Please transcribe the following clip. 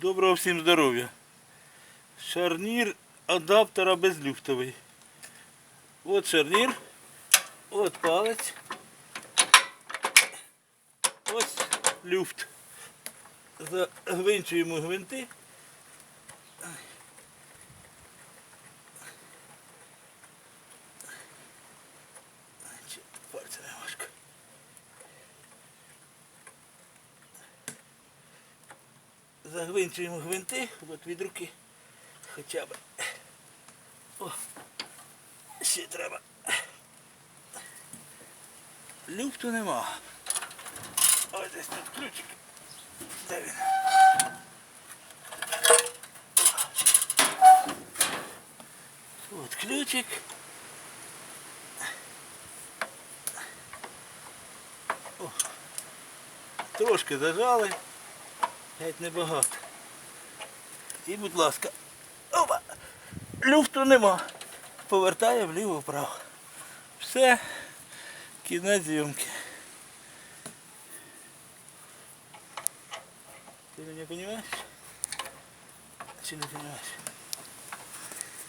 Доброго всім здоров'я. Шарнір адаптера безлюфтовий. От шарнір. От палець. Ось люфт. Загвинчуємо гвинти. Пальця не важко. Загвинчуємо гвинти, от від руки хоча б. О, ще треба. Люфту нема. Ось десь тут ключик. Де він? От ключик. О, трошки зажали. Геть небагато. І, будь ласка. Опа! Люфту нема. Повертає вліво-вправо. Все. Кінець зйомки. Ти мене розумієш? Чи не розумієш?